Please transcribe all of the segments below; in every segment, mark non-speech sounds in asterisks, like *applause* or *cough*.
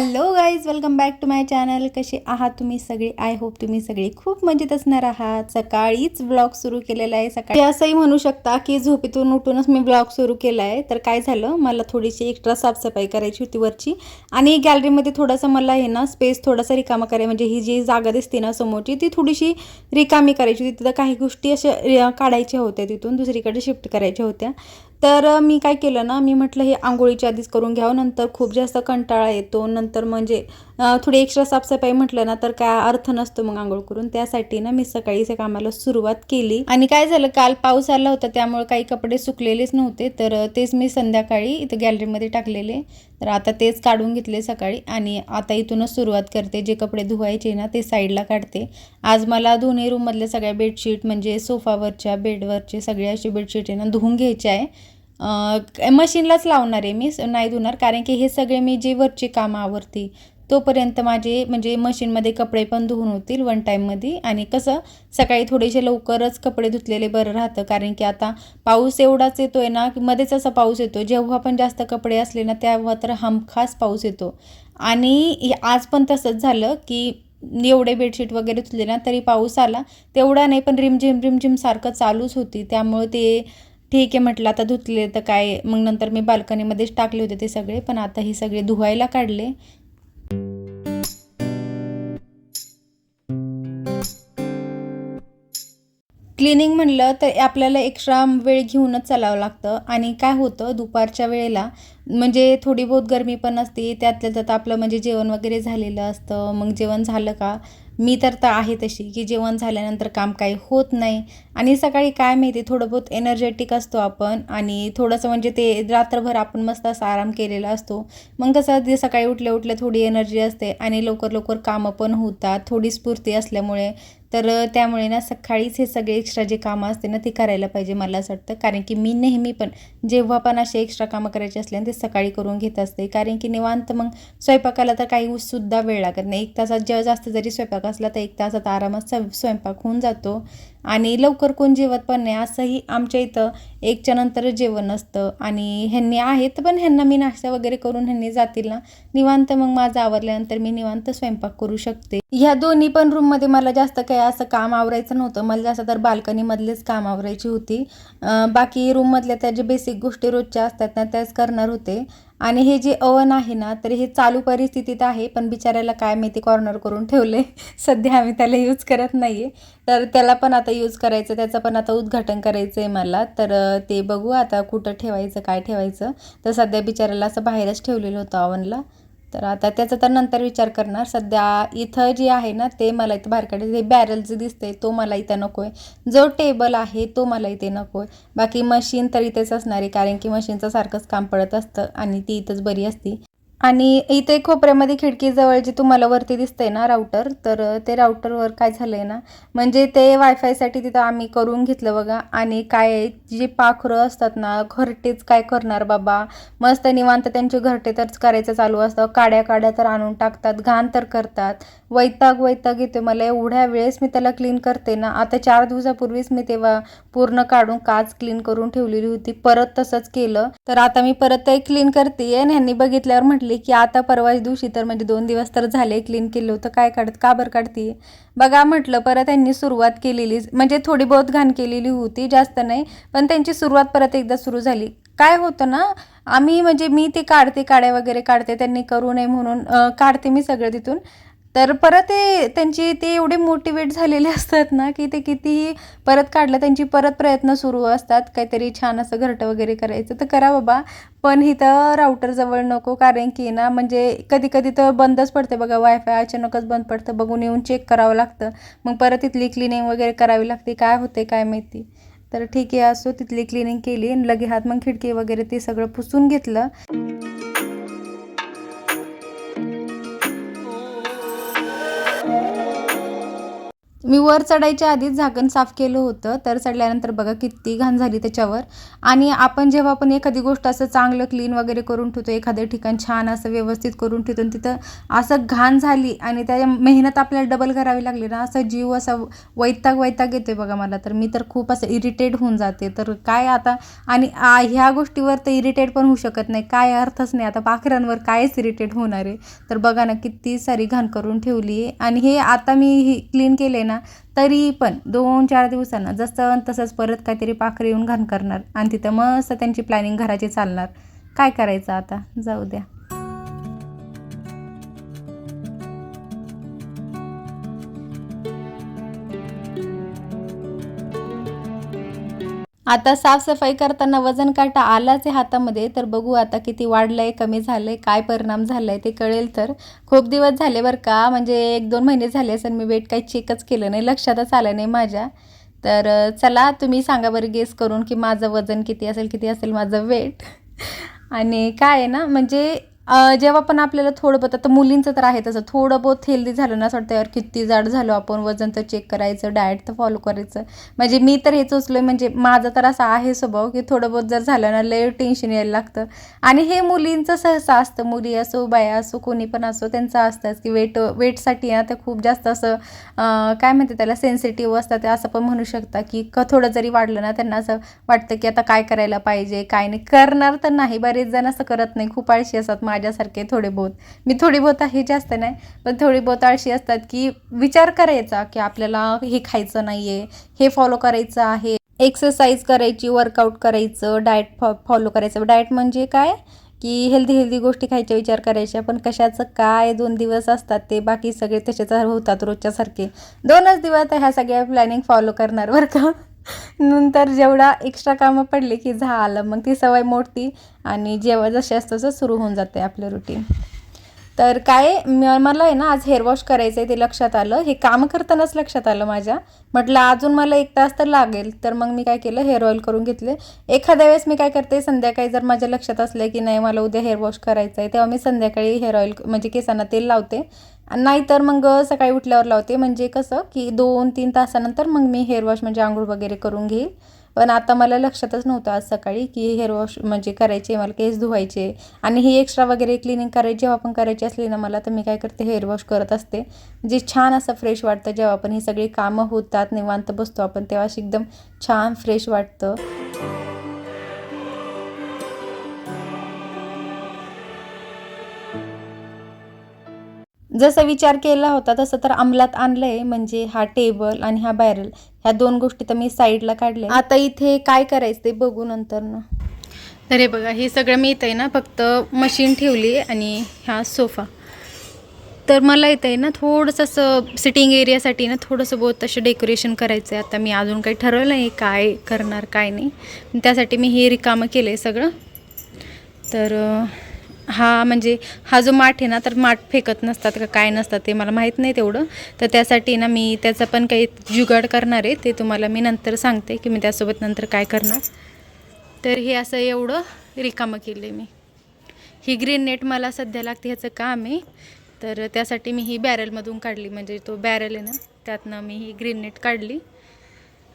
Hello guys welcome back to my channel कसे आहात तुम्ही सगळी? आय होप तुम्ही सगळी खूप मजेत असणार आहात. सकाळीच ब्लॉग सुरू केलेला आहे. सकाळी असंही म्हणू शकता की झोपेतून उठूनच मी ब्लॉग सुरू केला आहे तर काय झालं? मला थोडीशी एक्स्ट्रा साफसफाई करायची होती वरची. आणि गॅलरीमध्ये थोडासा मला हे ना स्पेस थोडासा रिकामा करायला म्हणजे ही जी जागा दिसते ना समोरची ती थोडीशी रिकामी करायची होती. तिथं काही गोष्टी अशा काढायच्या होत्या तिथून. दुसरीकडे शिफ्ट करायच्या होत्या. तर मी काय केलं ना मी म्हटलं हे आंघोळीच्या आधीच करून घ्यावं नंतर खूप जास्त कंटाळा येतो नंतर म्हणजे थोडी एक्स्ट्रा साफसफाई म्हटलं ना तर काय अर्थ नसतो मग आंघोळ करून. त्यासाठी ना मी सकाळी कामाला सुरुवात केली. आणि काय झालं काल पाऊस आला होता त्यामुळे काही कपडे सुकलेलेच नव्हते. तर तेच मी संध्याकाळी इथं गॅलरीमध्ये टाकलेले. तर आता तेच काढून घेतले सकाळी. आणि आता इथूनच सुरुवात करते. जे कपडे धुवायचे ना ते साईडला काढते. आज मला दोन्ही रूममधल्या सगळ्या बेडशीट म्हणजे सोफावरच्या बेडवरचे सगळे असे बेडशीट आहे ना धुवून घ्यायचे आहे. मशीनलाच लावणार आहे मी नाही धुणार. कारण की हे सगळे मी जे वरचे कामं तोपर्यंत माझे म्हणजे मशीनमध्ये कपडे पण धुवून होतील वन टाईममध्ये आणि कसं सकाळी थोडेसे लवकरच कपडे धुतलेले बरं राहतं. कारण की आता पाऊस एवढाच येतो आहे ना की मध्येच असा पाऊस येतो जेव्हा पण जास्त कपडे असले ना तेव्हा तर हमखास पाऊस येतो. आणि आज पण तसंच झालं की एवढे बेडशीट वगैरे धुतले ना तरी पाऊस आला. तेवढा नाही पण रिमझिम रिमझिम सारखं चालूच होती. त्यामुळे ते ठीक आहे म्हटलं आता धुतले तर काय? मग नंतर मी बाल्कनीमध्येच टाकले होते ते सगळे. पण आता हे सगळे धुवायला काढले. क्लिनिंग म्हणलं तर आपल्याला एक्स्ट्रा वेळ घेऊनच चालावं लागतं. आणि काय होतं दुपारच्या वेळेला म्हणजे थोडी बहुत गरमी पण असते त्यातल्या त्यात आपलं म्हणजे जेवण वगैरे झालेलं असतं. मग जेवण झालं का? मी तर तर आहे तशी की जेवण झाल्यानंतर काम काही होत नाही. आणि सकाळी काय माहिती थोडं बहुत एनर्जेटिक असतो आपण. आणि थोडंसं म्हणजे ते रात्रभर आपण मस्त असा आराम केलेला असतो. मग कसं ते सकाळी उठल्या उठल्या थोडी एनर्जी असते. आणि लवकर लवकर कामं पण होतात. थोडी स्फूर्ती असल्यामुळे तर त्यामुळे ना सकाळीच हे सगळे एक्स्ट्रा जे कामं असते ना ते करायला पाहिजे मला असं वाटतं. कारण की मी नेहमी पण जेव्हा पण असे एक्स्ट्रा कामं करायचे असले ना ते सकाळी करून घेत असते. कारण की निवांत मग स्वयंपाकाला तर काही सुद्धा वेळ लागत नाही. एक तासात जेव्हा जास्त जरी स्वयंपाक असला तर एक तासात आरामात स्वयंपाक होऊन जातो. आणि लवकर कोण जेवत पण नाही असंही आमच्या इथं एकच्या नंतर जेवण असतं आणि ह्यांनी आहेत पण ह्यांना मी नाश्ता वगैरे करून ह्यांनी जातील ना. निवांत मग माझं आवरल्यानंतर मी निवांत स्वयंपाक करू शकते. ह्या दोन्ही पण रूममध्ये मला जास्त काही असं काम आवरायचं नव्हतं. मला जास्त तर बाल्कनीमधलेच काम आवरायची होती. बाकी रूममधल्या त्या जे बेसिक गोष्टी रोजच्या असतात ना त्याच करणार होते. आणि हे जे अवन आहे ना तर हे चालू परिस्थितीत आहे पण बिचाऱ्याला काय माहिती कॉर्नर करून ठेवले *laughs* सध्या आम्ही त्याला यूज करत नाही आहे तर त्याला पण आता यूज करायचं त्याचं पण आता उद्घाटन करायचं आहे मला. तर ते बघू आता कुठं ठेवायचं काय ठेवायचं. तर सध्या बिचाऱ्याला असं बाहेरच ठेवलेलं होतं अवनला. तर आता त्याचा तर नंतर विचार करणार. सध्या इथं जे आहे ना ते मला इथं बारकडे हे बॅरल जे दिसते तो मला इथं नको आहे जो टेबल आहे तो मला इथे नको आहे बाकी मशीन तर इथेच असणार आहे कारण की मशीनचं सारखंच काम पडत असतं आणि ती इथंच बरी असती. आणि इथे खोपऱ्यामध्ये खिडकीजवळ जे तुम्हाला वरती दिसतंय ना राऊटर तर ते राऊटरवर काय झालंय ना म्हणजे ते वायफायसाठी तिथं आम्ही करून घेतलं बघा. आणि काय जे पाखरं असतात ना घरटेच काय करणार बाबा? मस्त निवांत त्यांचे घरटे तरच करायचं चालू असतं. काड्या काड्या तर आणून टाकतात घाण तर करतात. वैताग वैताग येतो मला एवढ्या वेळेस मी त्याला क्लीन करते ना आता चार दिवसापूर्वीच मी तेव्हा पूर्ण काढून काच क्लीन करून ठेवलेली होती. परत तसंच केलं. तर आता मी परत ते क्लीन करते आणि ह्यांनी बघितल्यावर म्हटलं की आता परवाच दिवशी तर म्हणजे दोन दिवस तर झाले क्लीन केलं होतं. काय काढत का बरं काढते बघा म्हटलं परत त्यांनी सुरुवात केलेली म्हणजे थोडी बहुत घाण केलेली होती जास्त नाही. पण त्यांची सुरुवात परत एकदा सुरू झाली. काय होतं ना आम्ही म्हणजे मी ते काढते काड्या वगैरे काढते त्यांनी करू नये म्हणून काढते मी सगळं तिथून. तर परत ते त्यांची ते एवढे मोटिवेट झालेले *laughs* असतात ना की ते कितीही परत काढलं त्यांची परत प्रयत्न सुरू असतात. काहीतरी छान असं घरटं वगैरे करायचं तर करा बाबा. पण इथं राऊटर जवळ नको कारण की ना म्हणजे कधी कधी तर बंदच पडते बघा. वायफाय अचानकच बंद पडतं. बघून येऊन चेक करावं लागतं. मग परत इथली क्लिनिंग वगैरे करावी लागते. काय होते काय माहिती? तर ठीक आहे असो तिथली क्लिनिंग केली लगे हात मग खिडकी वगैरे ते सगळं पुसून घेतलं. मी वर चढायच्या आधीच झाकण साफ केलं होतं. तर चढल्यानंतर बघा किती घाण झाली त्याच्यावर. आणि आपण जेव्हा पण एखादी गोष्ट असं चांगलं क्लीन वगैरे करून ठेवतो एखादं ठिकाण छान असं व्यवस्थित करून ठेवतो आणि तिथं असं घाण झाली आणि त्या मेहनत आपल्याला डबल करावी लागली ना असं जीव असा वैताग वैताग येते बघा मला. तर मी तर खूप असं इरिटेट होऊन जाते. तर काय आता? आणि ह्या गोष्टीवर तर इरिटेट पण होऊ शकत नाही. काय अर्थच नाही. आता पाखरांवर कायच इरिटेट होणार आहे. तर बघा ना किती सारी घाण करून ठेवली आहे. आणि हे आता मी क्लीन केले ना तरी पण दोन चार दिवसांना जसं तसंच परत काहीतरी पाखरे येऊन घाण करणार. आणि तिथं मस्त त्यांची प्लॅनिंग घराची चालणार. काय करायचं आता? जाऊ द्या. आता साफसफाई करताना वजन काटा आलाच आहे हातामध्ये तर बघू आता किती वाढलं आहे कमी झालं आहे काय परिणाम झालाय ते कळेल तर. खूप दिवस झाले बरं का म्हणजे एक दोन महिने झाले असेल मी वेट काही चेकच केलं नाही लक्षातच आलं नाही माझ्या. तर चला तुम्ही सांगा बरं गेस करून की माझं वजन किती असेल किती असेल माझं वेट आणि काय आहे ना म्हणजे जेव्हा पण आपल्याला थोडं बहुत आता मुलींचं तर आहे तसं. थोडं बहुत हेल्दी झालं ना असं वाटतं यार किती जाड झालो आपण वजन तर चेक करायचं डाएट तर फॉलो करायचं. म्हणजे मी तर हेच उचलो म्हणजे माझा तर असा आहे स्वभाव की थोडं बहुत जर झालं ना लय टेन्शन यायला लागतं. आणि हे मुलींचं सहसा असतं. मुली असो बाया असो कोणी पण असो त्यांचं असतंच की वेट वेटसाठी ना ते खूप जास्त असं काय म्हणते त्याला सेन्सिटिव्ह असतात. ते असं पण म्हणू शकता की क थोडं जरी वाढलं ना त्यांना असं वाटतं की आता काय करायला पाहिजे काय नाही. करणार तर नाही. बरेच जण असं करत नाही. खूप आळशी असतात माझ्यासारखे थोडे बहुत. मी थोडी बहुत आहे जास्त नाही पण थोडी बहुत अशी असतात की विचार करायचा की आपल्याला हे खायचं नाही आहे हे फॉलो करायचं आहे. एक्सरसाइज करायची वर्कआउट करायचं डाएट फॉ फॉलो करायचं. डाएट म्हणजे काय? की हेल्दी हेल्दी गोष्टी खायच्या विचार करायच्या. पण कशाचं काय दोन दिवस असतात ते बाकी सगळे तसेच होतात रोजच्यासारखे. दोनच दिवस ह्या सगळ्या प्लॅनिंग फॉलो करणार बरं का. नंतर जेवढा एक्स्ट्रा कामं पडले की झालं मग ती सवय मोडती आणि जेव्हा जशी असतं तसं सुरू होऊन जाते आपलं रुटीन तर काय मला आहे ना आज हेअर वॉश करायचं आहे ते लक्षात आलं. हे काम करतानाच लक्षात आलं माझ्या. म्हटलं अजून मला एक तास तर लागेल. तर मग मी काय केलं हेअर ऑइल करून घेतले. एखाद्या वेळेस मी काय करते संध्याकाळी जर माझ्या लक्षात असलं की नाही मला उद्या हेअर वॉश करायचं आहे तेव्हा मी संध्याकाळी हेअर ऑइल म्हणजे केसांना तेल लावते. नाहीतर मग सकाळी उठल्यावर लावते. म्हणजे कसं की दोन तीन तासानंतर मग मी हेअर वॉश म्हणजे आंघोळ वगैरे करून घेईल. पण आता मला लक्षातच नव्हतं आज सकाळी की हेअर वॉश म्हणजे करायचे मला केस धुवायचे. आणि ही एक्स्ट्रा वगैरे क्लिनिंग करायची जेव्हा पण करायची असली ना मला तर मी काय करते हेअर वॉश करत असते. जे छान असं फ्रेश वाटतं जेव्हा आपण ही सगळी कामं होतात निवांत बसतो आपण तेव्हा अशी एकदम छान फ्रेश वाटतं. जसा विचार केला होता तसं तर अंमलात आणलंय. म्हणजे हा टेबल आणि हा बॅरल ह्या दोन गोष्टी तर मी साईडला काढल्या. आता इथे काय करायचं ते बघू नंतर ना. अरे बघा हे सगळं मी इथं आहे ना फक्त मशीन ठेवली आणि हा सोफा. तर मला येतं आहे ना थोडंसं असं सिटिंग एरियासाठी ना थोडंसं बहुत असं डेकोरेशन करायचं आहे आता मी अजून काही ठरवलं नाही काय करणार काय नाही. त्यासाठी मी हे रिकामं केलं आहे सगळं. तर हा म्हणजे हा जो माठ आहे ना तर माठ फेकत नसतात का काय नसतात ते मला माहीत नाही तेवढं. तर त्यासाठी ना मी त्याचा पण काही जुगाड करणार आहे ते तुम्हाला मी नंतर सांगते की मी त्यासोबत नंतर काय करणार. तर हे असं एवढं रिकामं केलं आहे मी. ही ग्रीन नेट मला सध्या लागते ह्याचं काम आहे. तर त्यासाठी मी ही बॅरलमधून काढली म्हणजे तो बॅरल आहे ना त्यातनं मी ही ग्रीन नेट काढली.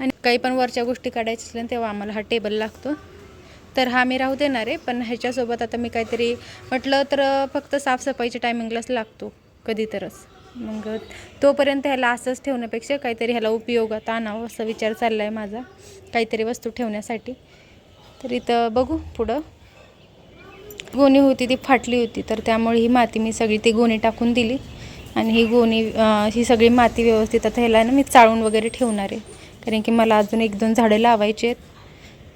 आणि काही पण वरच्या गोष्टी काढायच्या असल्या तेव्हा आम्हाला हा टेबल लागतो. तर हा मी राहू देणार आहे पण ह्याच्यासोबत आता मी काहीतरी म्हटलं तर फक्त साफसफाईच्या टायमिंगलाच लागतो कधी तरच मग तोपर्यंत ह्याला असंच ठेवण्यापेक्षा काहीतरी ह्याला उपयोगात आणावं असा विचार चालला आहे माझा काहीतरी वस्तू ठेवण्यासाठी. तर इथं बघू पुढं. गोणी होती ती फाटली होती तर त्यामुळे ही माती मी सगळी ती गोणी टाकून दिली. आणि ही गोणी ही सगळी माती व्यवस्थित आता ह्याला ना मी चाळून वगैरे ठेवणार आहे. कारण की मला अजून एक दोन झाडं लावायची आहेत.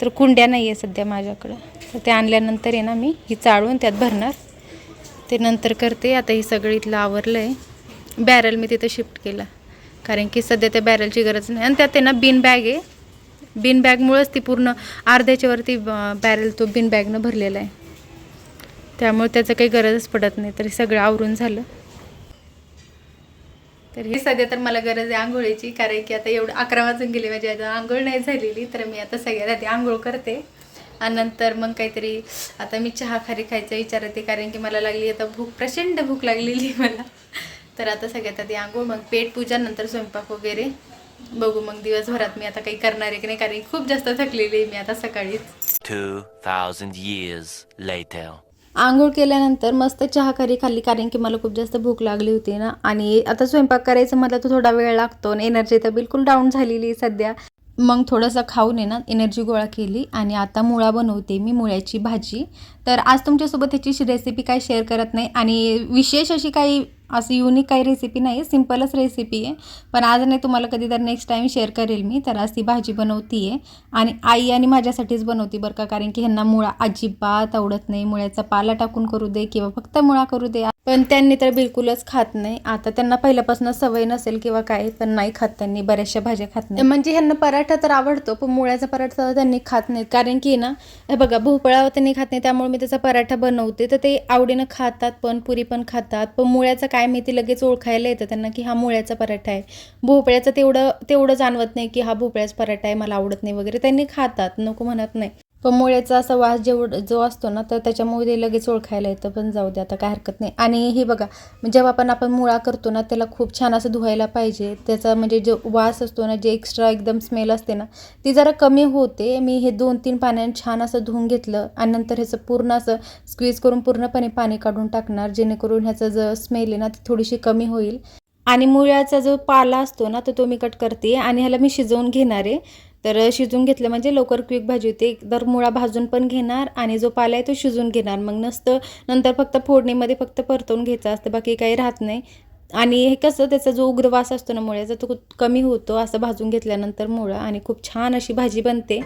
तर कुंड्या नाही आहे सध्या माझ्याकडं. तर ते आणल्यानंतर आहे ना मी ही चाळून त्यात भरणार. ते नंतर करते. आता ही सगळी इथलं आवरलं आहे बॅरल मी तिथं शिफ्ट केला. कारण की सध्या त्या बॅरलची गरज नाही. आणि त्यात आहे ना बिन बॅग आहे. बिन बॅगमुळंच ती पूर्ण अर्ध्याच्यावरती बॅरल तो बिन बॅगनं भरलेला आहे. त्यामुळे त्याचं काही गरजच पडत नाही. तरी सगळं आवरून झालं. तर ही सध्या तर मला गरज आहे आंघोळीची कारण की आता एवढं अकरा वाजून गेले माझी आता आंघोळ नाही झालेली तर मी आता सगळ्यात आधी आंघोळ करते. आणि नंतर मग काहीतरी आता मी चहा खारी खायचा विचार येते कारण की मला लागली आता भूक प्रचंड भूक लागलेली मला. तर आता सगळ्यात आधी आंघोळ मग पेट पूजा नंतर स्वयंपाक वगैरे. बघू मग दिवसभरात मी आता काही करणार आहे की नाही कारण खूप जास्त थकलेली आहे मी आता सकाळीच. 2,000 years later. आंघोळ केल्यानंतर मस्त चहा करी खाल्ली कारण की मला खूप जास्त भूक लागली होती ना. आणि आता स्वयंपाक करायचं म्हटलं तर थोडा वेळ लागतो आणि एनर्जी तर बिलकुल डाऊन झालेली आहे सध्या. मग थोडंसं खाऊन आहे ना एनर्जी गोळा केली आणि आता मुळा बनवते मी मुळ्याची भाजी. तर आज तुमच्यासोबत ह्याची रेसिपी काय शेअर करत नाही आणि विशेष अशी काही असं युनिक काही रेसिपी नाही सिम्पलच रेसिपी आहे. पण आज नाही तुम्हाला कधी तर नेक्स्ट टाईम शेअर करेल मी. तर आज ती भाजी बनवती आहे आणि आई आणि माझ्यासाठीच बनवती बरं का. कारण की ह्यांना मुळा अजिबात आवडत नाही. मुळ्याचा पाला टाकून करू दे किंवा फक्त मुळा करू दे. पण त्यांनी तर बिलकुलच खात नाही. आता त्यांना पहिल्यापासून सवय नसेल किंवा काय पण नाही खात त्यांनी बऱ्याचशा भाज्या खात नाही. म्हणजे ह्यांना पराठा तर आवडतो पण मुळ्याचा पराठा त्यांनी खात नाहीत. कारण की ना हे बघा भोपळा त्यांनी खात नाही त्यामुळे मी त्याचा पराठा बनवते. तर ते आवडीनं खातात पण पुरी पण खातात. पण मुळ्याचं काय माहिती लगेच ओळखायला येतं त्यांना की हा मुळ्याचा पराठा आहे. भोपळ्याचं तेवढं तेवढं जाणवत नाही की हा भोपळ्याचा पराठा आहे मला आवडत नाही वगैरे. त्यांनी खातात नको म्हणत नाही. पण मुळ्याचा असा वास जेवढ जो असतो ना तर त्याच्यामुळे ते लगेच ओळखायला येतं. पण जाऊ दे आता काय हरकत नाही. आणि हे बघा जेव्हा पण आपण मुळा करतो ना त्याला खूप छान असं धुवायला पाहिजे. त्याचा म्हणजे जो वास असतो ना जे एक्स्ट्रा एकदम स्मेल असते ना ती जरा कमी होते. मी हे दोन तीन पाण्याने छान असं धुवून घेतलं आणि नंतर ह्याचं पूर्ण असं स्क्वीज करून पूर्णपणे पाणी काढून टाकणार जेणेकरून ह्याचं जो स्मेल आहे ना ती थोडीशी कमी होईल. आणि मुळ्याचा जो पाला असतो ना तो तो मी कट करते आणि ह्याला मी शिजवून घेणार आहे. तर शिजून घेतलं म्हणजे लवकर क्विक भाजी होते. तर मुळा भाजून पण घेणार आणि जो पाला आहे तो शिजून घेणार. मग नसतं नंतर फक्त फोडणीमध्ये फक्त परतवून घ्यायचं असतं बाकी काही राहत नाही. आणि हे कसं त्याचा जो उग्र वास असतो ना मुळ्याचा तो कमी होतो असं भाजून घेतल्यानंतर मुळं आणि खूप छान अशी भाजी बनते.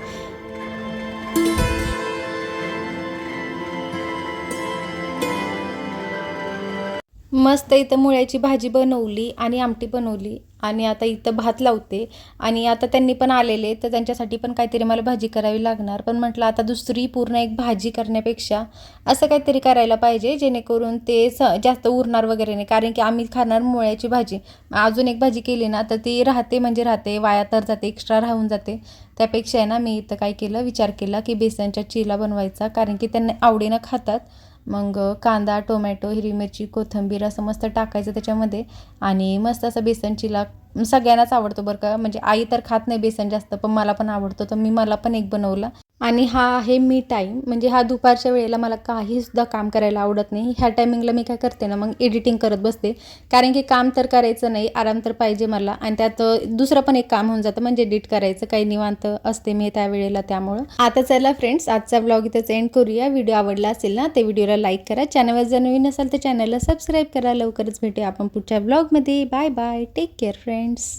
मस्त इथं मुळ्याची भाजी बनवली आणि आमटी बनवली. आणि आता इथं भात लावते. आणि आता त्यांनी पण आलेले तर त्यांच्यासाठी पण काहीतरी मला भाजी करावी लागणार. पण म्हटलं आता दुसरी पूर्ण एक भाजी करण्यापेक्षा असं काहीतरी करायला पाहिजे जेणेकरून ते स जास्त उरणार वगैरे नाही. कारण की आम्ही खाणार मुळ्याची भाजी. अजून एक भाजी केली ना तर ती राहते म्हणजे राहते वाया तर जाते एक्स्ट्रा राहून जाते. त्यापेक्षा आहे ना मी इथं काय केलं विचार केला की बेसनच्या चिला बनवायचा. कारण की त्यांना आवडीनं खातात. मग कांदा टोमॅटो हिरवी मिरची कोथिंबीर असं मस्त टाकायचं त्याच्यामध्ये. आणि मस्त असं बेसन चिला सगळ्यांनाच आवडतो बरं का. म्हणजे आई तर खात नाही बेसन जास्त पण मला पण आवडतो. तर मी मला पण एक बनवला. आणि हा आहे मी टाईम म्हणजे हा दुपारच्या वेळेला मला काहीसुद्धा काम करायला आवडत नाही. ह्या टायमिंगला मी काय करते ना मग एडिटिंग करत बसते. कारण की काम तर करायचं नाही आराम तर पाहिजे मला. आणि त्यात दुसरं पण एक काम होऊन जातं म्हणजे एडिट करायचं. काही निवांत असते मी त्या वेळेला त्यामुळं. आता चला फ्रेंड्स आजचा ब्लॉग इथंच एंड करूया. व्हिडिओ आवडला असेल ना ते व्हिडिओला लाईक करा. चॅनलवर जर नवीन असाल तर चॅनलला सबस्क्राईब करा. लवकरच भेटूया आपण पुढच्या ब्लॉगमध्ये bye bye take care friends